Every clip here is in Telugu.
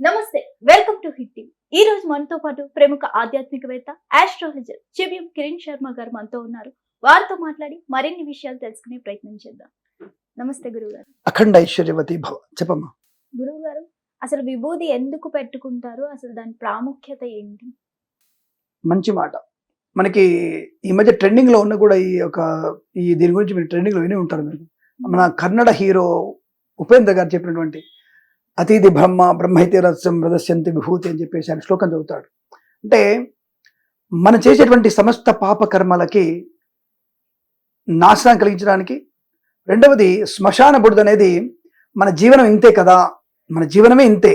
నమస్తే వెల్కమ్ టు హిట్ టీవీ. ఈ రోజు మనతో పాటు ప్రముఖ ఆధ్యాత్మికవేత్త ఆస్ట్రాలజర్ చెవిఎం కిరణ్ శర్మ గారు మనతో ఉన్నారు. వారితో మాట్లాడి మరిన్ని విషయాలు తెలుసుకునే ప్రయత్నం చేద్దాం. నమస్తే గురువు గారు అఖండ ఐశ్వర్యవతి భవ చెప్పమ్మా. గురువు గారు అసలు విభూది ఎందుకు పెట్టుకుంటారు? అసలు దాని ప్రాముఖ్యత ఏంటి? మంచి మాట. మనకి ఈ మధ్య ట్రెండింగ్లో ఉన్న కూడా ఈ యొక్క ఈ దీని గురించి మీరు ట్రెండింగ్లో విని ఉంటారు మీరు. మన కన్నడ హీరో ఉపేంద్ర గారు చెప్పినటువంటి అతిథి బ్రహ్మ బ్రహ్మైతే రస్యం ప్రదర్శంతి విభూతి అని చెప్పేసి ఆయన శ్లోకం చదువుతాడు. అంటే మనం చేసేటువంటి సమస్త పాపకర్మలకి నాశనం కలిగించడానికి రెండవది శ్మశాన బుడిద అనేది మన జీవనం ఇంతే కదా మన జీవనమే ఇంతే.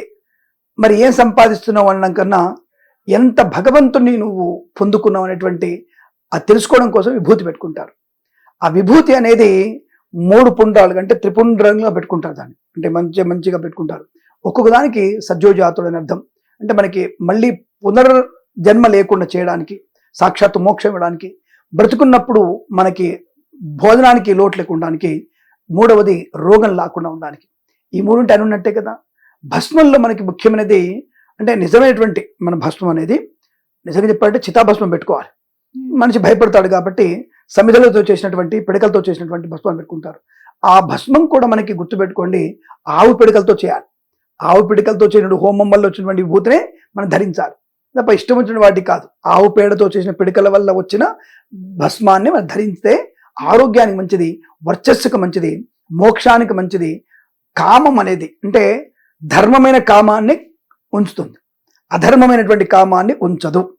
మరి ఏం సంపాదిస్తున్నావు అనడం కన్నా ఎంత భగవంతుని నువ్వు పొందుకున్నావు అనేటువంటి అది తెలుసుకోవడం కోసం విభూతి పెట్టుకుంటారు. ఆ విభూతి అనేది మూడు పుండ్రాలు అంటే త్రిపుండ్రంగా పెట్టుకుంటారు దాన్ని. అంటే మంచి మంచిగా పెట్టుకుంటారు. ఒక్కొక్క దానికి సజ్జోజాతుడు అని అర్థం. అంటే మనకి మళ్ళీ పునర్జన్మ లేకుండా చేయడానికి సాక్షాత్తు మోక్షం ఇవ్వడానికి బ్రతుకున్నప్పుడు మనకి భోజనానికి లోటు లేకుండానికి మూడవది రోగం లేకుండా ఉండడానికి. ఈ మూడుంటే అని ఉన్నట్టే కదా. భస్మంలో మనకి ముఖ్యమైనది అంటే నిజమైనటువంటి మన భస్మం అనేది నిజంగా చెప్పాలంటే చితాభస్మం పెట్టుకోవాలి. మనిషి భయపడతాడు కాబట్టి సమిధలతో చేసినటువంటి పిడకలతో చేసినటువంటి భస్మం పెట్టుకుంటారు. ఆ భస్మం కూడా మనకి గుర్తుపెట్టుకోండి ఆవు పిడకలతో చేయాలి. ఆవు పిడకలతో చేసిన హోమం వల్ల వచ్చినటువంటి విభూతినే మనం ధరించాలి. తప్ప ఇష్టం వచ్చిన వాటి కాదు. ఆవు పేడతో చేసిన పిడకల వల్ల వచ్చిన భస్మాన్ని మనం ధరిస్తే ఆరోగ్యానికి మంచిది వర్చస్సుకు మంచిది మోక్షానికి మంచిది కామం అనేది అంటే ధర్మమైన కామాన్ని ఉంచుతుంది. అధర్మమైనటువంటి కామాన్ని ఉంచదు.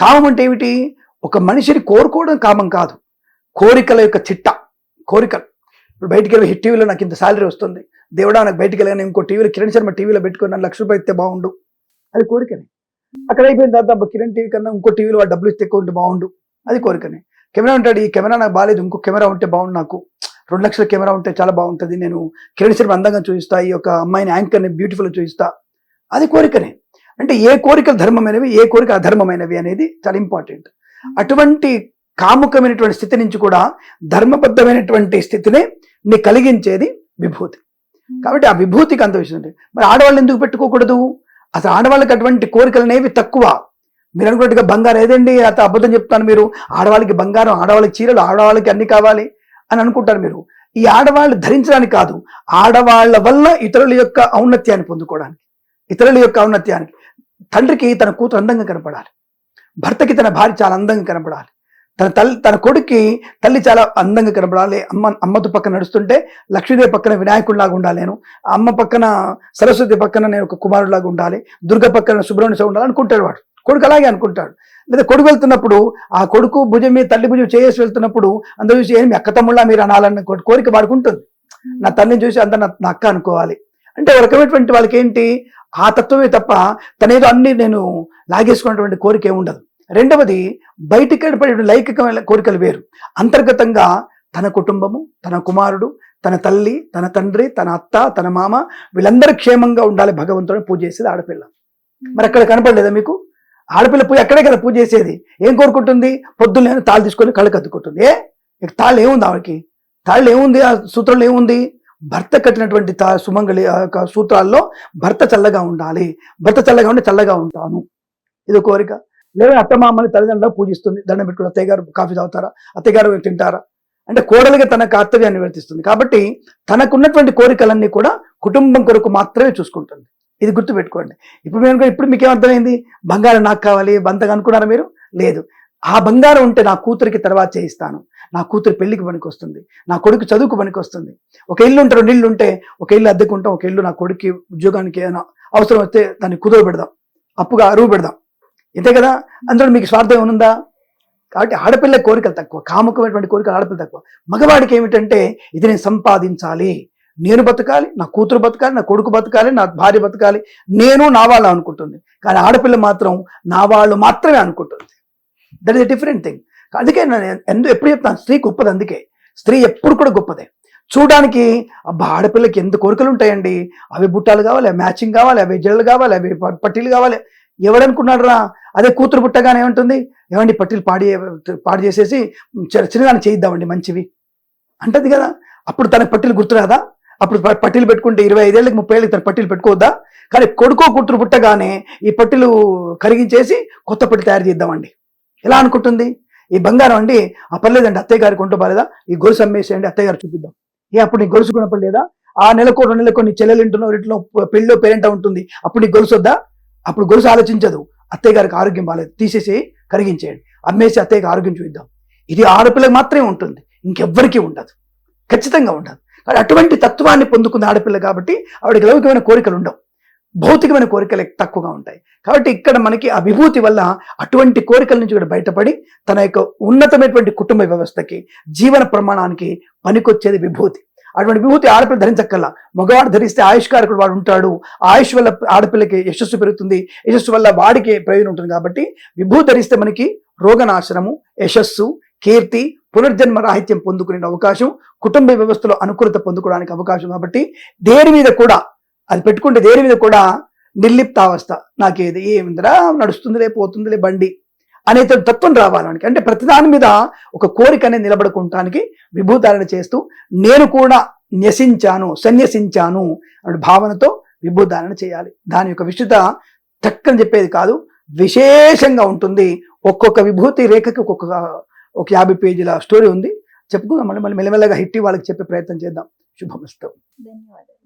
కామం అంటే ఏమిటి? ఒక మనిషిని కోరుకోవడం కామం కాదు. కోరికల యొక్క చిట్ట కోరికలు. ఇప్పుడు బయటికి వెళ్ళి హిట్ టీవీలో నాకు ఇంత సాలరీ వస్తుంది. దేవుడా నాకు బయటికి వెళ్ళాను ఇంకో టీవీలో కిరణ్ శర్మ టీవీలో పెట్టుకుని నన్ను లక్ష రూపాయలు ఇస్తే బాగుండు. అది కోరికనే. అక్కడ అయిపోయిన తర్వాత కిరణ్ టీవీ కన్నా ఇంకో టీవీలో డబ్బులు ఇస్తే ఎక్కువ ఉంటే బాగుండు. అది కోరికనే. కెమెరా ఉంటాడు ఈ కెమెరా నాకు బాగాలేదు ఇంకో కెమెరా ఉంటే బాగుండు నాకు. రెండు లక్షల కెమెరా ఉంటే చాలా బాగుంటుంది నేను కిరణ్ శర్మ అందంగా చూపిస్తా ఈ యొక్క అమ్మాయిని యాంకర్ని బ్యూటిఫుల్ చూపిస్తా. అది కోరికనే. అంటే ఏ కోరికలు ధర్మమైనవి ఏ కోరిక అధర్మమైనవి అనేది చాలా ఇంపార్టెంట్ అటువంటి కాముకమైనటువంటి స్థితి నుంచి కూడా ధర్మబద్ధమైనటువంటి స్థితిని నీ కలిగించేది విభూతి. కాబట్టి ఆ విభూతికి అంత విషయం. మరి ఆడవాళ్ళు ఎందుకు పెట్టుకోకూడదు? అసలు ఆడవాళ్ళకి అటువంటి కోరికలు అనేవి తక్కువ. మీరు అనుకున్నట్టుగా బంగారం ఏదండి? అత అబద్ధం చెప్తాను మీరు. ఆడవాళ్ళకి బంగారం ఆడవాళ్ళకి చీరలు ఆడవాళ్ళకి అన్ని కావాలి అని అనుకుంటారు మీరు. ఈ ఆడవాళ్ళు ధరించడానికి కాదు. ఆడవాళ్ళ వల్ల ఇతరుల యొక్క ఔన్నత్యాన్ని పొందుకోవడానికి. ఇతరుల యొక్క ఔన్నత్యానికి. తండ్రికి తన కూతురు అందంగా కనపడాలి. భర్తకి తన భార్య చాలా అందంగా కనపడాలి. తన తల్లి తన కొడుక్కి తల్లి చాలా అందంగా కనపడాలి అమ్మ అమ్మతో పక్కన నడుస్తుంటే లక్ష్మీదేవి పక్కన వినాయకుడిలాగా ఉండాలి నేను. అమ్మ పక్కన సరస్వతి పక్కన నేను ఒక కుమారుడిలాగా ఉండాలి. దుర్గ పక్కన సుబ్రహ్మణ్య ఉండాలి అనుకుంటాడు వాడు. కొడుకు అలాగే అనుకుంటాడు. లేదా కొడుకు వెళ్తున్నప్పుడు ఆ కొడుకు భుజం మీద తల్లి భుజం చేసి వెళ్తున్నప్పుడు అందరూ చూసి ఏమి అక్క తమ్ముళ్ళ మీరు? అనాలన్న కోరిక వాడికి ఉంటుంది. నా తల్లిని చూసి అందరు నా- అక్క అనుకోవాలి. అంటే ఒక రకమైనటువంటి వాళ్ళకి ఏంటి ఆ తత్వమే తప్ప తనేదో అన్ని నేను లాగేసుకున్నటువంటి కోరిక ఏమి ఉండదు రెండవది బయటికి ఏర్పడే లైంగికమైన కోరికలు వేరు. అంతర్గతంగా తన కుటుంబము తన కుమారుడు తన తల్లి తన తండ్రి తన అత్త తన మామ వీళ్ళందరూ క్షేమంగా ఉండాలి భగవంతుని పూజ చేసేది ఆడపిల్ల. మరి అక్కడ కనపడలేదా మీకు? ఆడపిల్ల పూజ అక్కడే కదా పూజ చేసేది. ఏం కోరుకుంటుంది? పొద్దున్నే తాళ్ళు తీసుకొని కళ్ళు కత్తుకుంటుంది. ఏ? ఇక తాళ్ళు ఏముంది ఆవిడకి? తాళ్ళు ఏముంది? ఆ సూత్రంలో ఏముంది? భర్త కట్టినటువంటి తా సుమంగళి సూత్రాల్లో భర్త చల్లగా ఉండాలి. భర్త చల్లగా ఉంటే చల్లగా ఉంటాను. ఇది కోరిక. లేదా అత్తమామని తల్లిదండ్రులు పూజిస్తుంది దండం పెట్టుకుని అత్తయ్య గారు కాఫీ తాగుతారా అత్తయ్యగారు తింటారా? అంటే కోడలిగా తన కర్తవ్యాన్ని నిర్వర్తిస్తుంది. కాబట్టి తనకున్నటువంటి కోరికలన్నీ కూడా కుటుంబం కొరకు మాత్రమే చూసుకుంటుంది. ఇది గుర్తుపెట్టుకోండి. ఇప్పుడు మేము ఇప్పుడు మీకేం అర్థమైంది? బంగారం నాకు కావాలి బంతగా అనుకున్నారా మీరు? లేదు. ఆ బంగారం ఉంటే నా కూతురికి తర్వాత చేయిస్తాను. నా కూతురు పెళ్ళికి పనికొస్తుంది. నా కొడుకు చదువుకు పనికొస్తుంది. ఒక ఇల్లు ఉంటే రెండు ఇల్లు ఉంటే ఒక ఇల్లు అద్దెకుంటాం ఒక ఇల్లు నా కొడుకు ఉద్యోగానికి ఏమైనా అవసరం వస్తే దాన్ని కుదువ పెడదాం. అప్పుగా అరువు పెడదాం. ఇంతే కదా? అందులో మీకు స్వార్థం ఏమనుందా కాబట్టి ఆడపిల్ల కోరికలు తక్కువ కాముకమైనటువంటి కోరికలు ఆడపిల్ల తక్కువ. మగవాడికి ఏమిటంటే ఇది నేను సంపాదించాలి. నేను బతకాలి నా కూతురు బతకాలి నా కొడుకు బతకాలి నా భార్య బతకాలి. నేను నా వాళ్ళు అనుకుంటుంది. కానీ ఆడపిల్ల మాత్రం నా వాళ్ళు మాత్రమే అనుకుంటుంది. దట్ ఇస్ డిఫరెంట్ థింగ్ అందుకే నేను ఎందుకు ఎప్పుడు చెప్తాను స్త్రీ గొప్పది అందుకే. స్త్రీ ఎప్పుడు కూడా గొప్పదే. చూడడానికి అబ్బా ఆడపిల్లకి ఎంత కోరికలు ఉంటాయండి. అవి బుట్టాలు కావాలి మ్యాచింగ్ కావాలి అవి జడలు కావాలి అవి పట్టీలు కావాలి. ఎవడనుకున్నాడు రా అదే కూతురు పుట్టగానే ఏమంటుంది? ఏమండి పట్టీలు పాడి పాడు చేసేసి చిన్నగానే చేయిద్దామండి మంచివి. అంటది కదా అప్పుడు తన పట్టీలు గుర్తురాదా? అప్పుడు పట్టీలు పెట్టుకుంటే ఇరవై ఐదేళ్ళకి ముప్పై ఏళ్ళకి తన పట్టీలు పెట్టుకోవద్దా? కానీ కొడుకో కూతురు పుట్టగానే ఈ పట్టీలు కరిగించేసి కొత్త పట్టి తయారు చేద్దామండి. ఎలా అనుకుంటుంది? ఈ బంగారం అండి ఆ పర్లేదండి అత్తయ్య గారికి కొంటూ బాలేదా? ఈ గొలుసు అమ్మేసేయండి అత్తయ్య గారు చూపిద్దాం. ఏ అప్పుడు నీ గొలుసు కొనపడలేదా ఆ నెలకు రెండు నెలకు నీ చెల్లెలు ఇంటున్నావు ఇంట్లో పెళ్ళిలో పేరెంట్ ఉంటుంది? అప్పుడు నీకు గొలుసు వద్దా అప్పుడు గొలుసు ఆలోచించదు. అత్తయ్య గారికి ఆరోగ్యం బాగాలేదు తీసేసి కరిగించేయండి. అమ్మేసి అత్తయ్యకి ఆరోగ్యం చూద్దాం ఇది ఆడపిల్లకి మాత్రమే ఉంటుంది. ఇంకెవ్వరికీ ఉండదు. ఖచ్చితంగా ఉండదు. కానీ అటువంటి తత్వాన్ని పొందుకున్న ఆడపిల్ల కాబట్టి ఆవిడకి లౌకికమైన కోరికలు ఉండవు. భౌతికమైన కోరికలు తక్కువగా ఉంటాయి. కాబట్టి ఇక్కడ మనకి ఆ విభూతి వల్ల అటువంటి కోరికల నుంచి కూడా బయటపడి తన యొక్క ఉన్నతమైనటువంటి కుటుంబ వ్యవస్థకి జీవన ప్రమాణానికి పనికొచ్చేది విభూతి. అటువంటి విభూతి ఆడపిల్ల ధరించక్కల్లా మగవాడు ధరిస్తే ఆయుష్కారకుడు వాడు ఉంటాడు. ఆయుష్ వల్ల ఆడపిల్లకి యశస్సు పెరుగుతుంది. యశస్సు వల్ల వాడికి ప్రయోజనం ఉంటుంది కాబట్టి విభూతి ధరిస్తే మనకి రోగనాశనము యశస్సు కీర్తి పునర్జన్మ రాహిత్యం పొందుకునే అవకాశం కుటుంబ వ్యవస్థలో అనుకూలత పొందుకోవడానికి అవకాశం కాబట్టి దేని మీద కూడా అది పెట్టుకుంటే దేని మీద కూడా నిర్లిప్తావస్థ. నాకేది ఏమిందిరా నడుస్తుందిలే పోతుందిలే బండి. అనే తత్వం రావాలి అంటే ప్రతిదాని మీద ఒక కోరిక అనేది నిలబడుకుంటానికి విభూతారణ చేస్తూ నేను కూడా న్యసించాను సన్యసించాను అనే భావనతో విభూతారణ చేయాలి. దాని యొక్క విస్తృత చక్కని చెప్పేది కాదు విశేషంగా ఉంటుంది. ఒక్కొక్క విభూతి రేఖకి ఒక్కొక్క ఒక యాభై పేజీల స్టోరీ ఉంది. చెప్పుకుందాం మళ్ళీ మళ్ళీ మెల్లమెల్లగా హిట్టి వాళ్ళకి చెప్పే ప్రయత్నం చేద్దాం. శుభమస్తు. ధన్యవాదాలు.